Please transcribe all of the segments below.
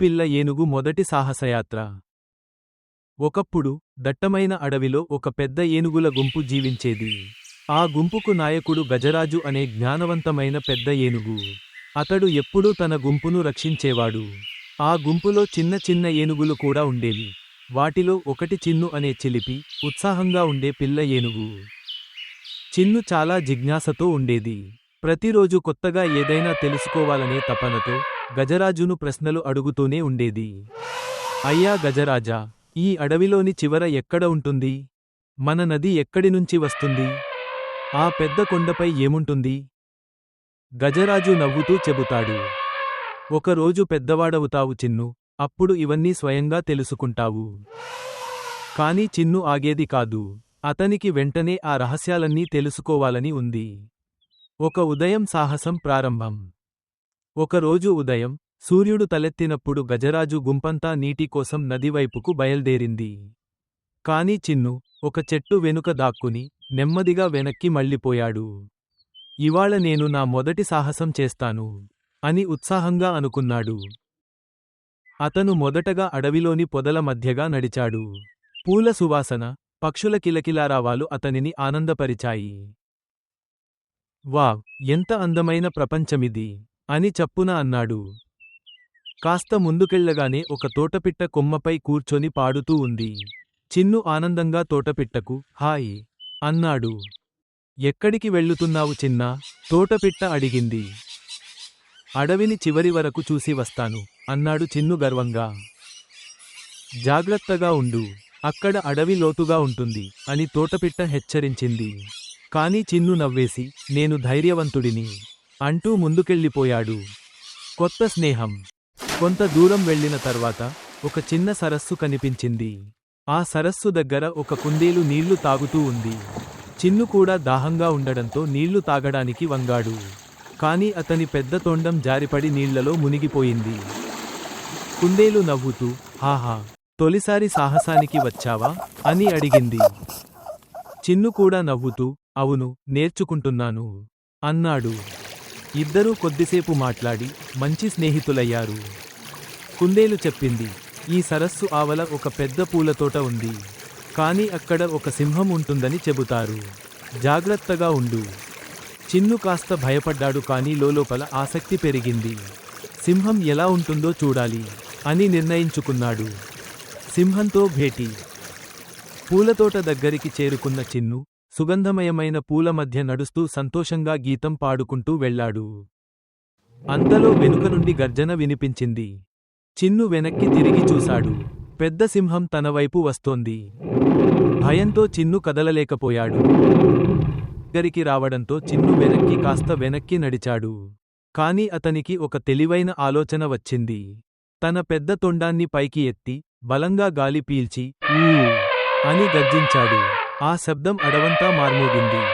పిల్ల ఏనుగు మొదటి సాహసయాత్ర. ఒకప్పుడు దట్టమైన అడవిలో ఒక పెద్ద ఏనుగుల గుంపు జీవించేది. ఆ గుంపుకు నాయకుడు గజరాజు అనే జ్ఞానవంతమైన పెద్ద ఏనుగు. అతడు ఎప్పుడూ తన గుంపును రక్షించేవాడు. ఆ గుంపులో చిన్న చిన్న ఏనుగులు కూడా ఉండేవి. వాటిలో ఒకటి చిన్ను అనే చిలిపి ఉత్సాహంగా ఉండే పిల్ల ఏనుగు. చిన్ను చాలా జిజ్ఞాసతో ఉండేది. ప్రతిరోజు కొత్తగా ఏదైనా తెలుసుకోవాలనే తపనతో గజరాజును ప్రశ్నలు అడుగుతూనే ఉండేది. అయ్యా గజరాజా ఈ అడవిలోని చివర ఎక్కడ ఉంటుంది? మన నది ఎక్కడి నుంచి వస్తుంది? ఆ పెద్ద కొండపై ఏముంటుంది? గజరాజు నవ్వుతూ చెబుతాడు. ఒకరోజు పెద్దవాడవుతావు చిన్ను అప్పుడు ఇవన్నీ స్వయంగా తెలుసుకుంటావు. కాని చిన్ను ఆగేది కాదు అతనికి వెంటనే ఆ రహస్యాలన్నీ తెలుసుకోవాలని ఉంది. ఒక ఉదయం సాహసం ప్రారంభం. ఒకరోజు ఉదయం సూర్యుడు తలెత్తినప్పుడు గజరాజు గుంపంతా నీటికోసం నదివైపుకు బయల్దేరింది. కాని చిన్ను ఒక చెట్టు వెనుక దాక్కుని నెమ్మదిగా వెనక్కి మళ్ళిపోయాడు. ఇవాళ నేను నా మొదటి సాహసం చేస్తాను అని ఉత్సాహంగా అనుకున్నాడు. అతను మొదటగా అడవిలోని పొదల మధ్యగా నడిచాడు. పూల సువాసన పక్షుల కిలకిలారావాలు అతనిని ఆనందపరిచాయి. వావ్ ఎంత అందమైన ప్రపంచమిది! అని చప్పున అన్నాడు. కాస్త ముందుకెళ్ళగానే ఒక తోటపిట్ట కొమ్మపై కూర్చొని పాడుతూ ఉంది. చిన్ను ఆనందంగా తోటపిట్టకు హాయ్ అన్నాడు. ఎక్కడికి వెళ్ళుతున్నావు చిన్నా? తోటపిట్ట అడిగింది. అడవిని చివరి వరకు చూసి వస్తాను అన్నాడు చిన్ను గర్వంగా. జాగ్రత్తగా ఉండు అక్కడ అడవి లోతుగా ఉంటుంది అని తోటపిట్ట హెచ్చరించింది. కాని చిన్ను నవ్వేసి నేను ధైర్యవంతుడిని. అంటూ ముందుకెళ్ళిపోయాడు. కొత్త స్నేహం. కొంత దూరం వెళ్ళిన తర్వాత ఒక చిన్న సరస్సు కనిపించింది. ఆ సరస్సు దగ్గర ఒక కుందేలు నీళ్ళు తాగుతూ ఉంది. చిన్ను కూడా దాహంగా ఉండడంతో నీళ్ళు తాగడానికి వంగాడు. కాని అతని పెద్ద తొండం జారిపడి నీళ్ళలో మునిగిపోయింది. కుందేలు నవ్వుతూ హాహా తొలిసారి సాహసానికి వచ్చావా? అని అడిగింది. చిన్ను కూడా నవ్వుతూ అవును నేర్చుకుంటున్నాను అన్నాడు. ఇద్దరూ కొద్దిసేపు మాట్లాడి మంచి స్నేహితులయ్యారు. కుందేలు చెప్పింది ఈ సరస్సు ఆవల ఒక పెద్ద పూలతోట ఉంది. కానీ అక్కడ ఒక సింహం ఉంటుందని చెబుతారు. జాగ్రత్తగా ఉండు. చిన్ను కాస్త భయపడ్డాడు కానీ లోలోపల ఆసక్తి పెరిగింది. సింహం ఎలా ఉంటుందో చూడాలి అని నిర్ణయించుకున్నాడు. సింహంతో భేటీ. పూలతోట దగ్గరికి చేరుకున్న చిన్ను సుగంధమయమైన పూల మధ్య నడుస్తూ సంతోషంగా గీతం పాడుకుంటూ వెళ్ళాడు. అంతలో వెనుక నుండి గర్జన వినిపించింది. చిన్ను వెనక్కి తిరిగి చూశాడు. పెద్ద సింహం తన వైపు వస్తోంది. భయంతో చిన్ను కదలలేకపోయాడు. దగ్గరికి రావడంతో చిన్ను వెనక్కి కాస్త వెనక్కి నడిచాడు. కాని అతనికి ఒక తెలివైన ఆలోచన వచ్చింది. తన పెద్ద తొండాన్ని పైకి ఎత్తి బలంగా గాలి పీల్చి ఊ అని గర్జించాడు. ఆ శబ్దం అడవంతా మార్మోగింది.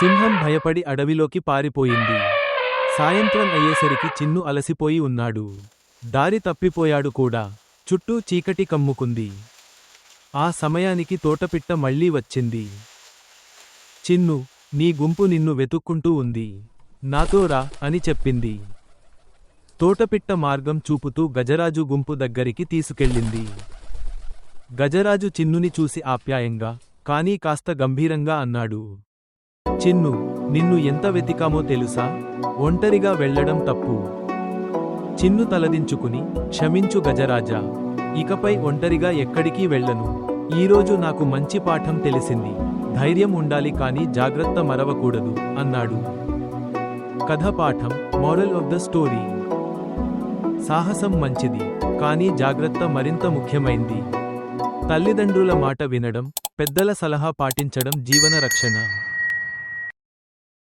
సింహం భయపడి అడవిలోకి పారిపోయింది. సాయంత్రం అయ్యేసరికి చిన్ను అలసిపోయి ఉన్నాడు. దారి తప్పిపోయాడు కూడా. చుట్టూ చీకటి కమ్ముకుంది. ఆ సమయానికి తోటపిట్ట మళ్ళీ వచ్చింది. చిన్ను నీ గుంపు నిన్ను వెతుక్కుంటూ ఉంది. నాతో రా అని చెప్పింది. తోటపిట్ట మార్గం చూపుతూ గజరాజు గుంపు దగ్గరికి తీసుకెళ్ళింది. గజరాజు చిన్నుని చూసి ఆప్యాయంగా కానీ కాస్త గంభీరంగా అన్నాడు. చిన్ను నిన్ను ఎంత వెతికామో తెలుసా? ఒంటరిగా వెళ్ళడం తప్పు. చిన్ను తలదించుకుని క్షమించు గజరాజా ఇకపై ఒంటరిగా ఎక్కడికి వెళ్ళను. ఈరోజు నాకు మంచి పాఠం తెలిసింది. ధైర్యం ఉండాలి కానీ జాగ్రత్త మరవకూడదు అన్నాడు. కథ పాఠం మోరల్ ఆఫ్ ద స్టోరీ. సాహసం మంచిది కానీ జాగ్రత్త మరింత ముఖ్యమైంది. తల్లిదండ్రుల మాట వినడం పెద్దల సలహా పాటించడం జీవన రక్షణ.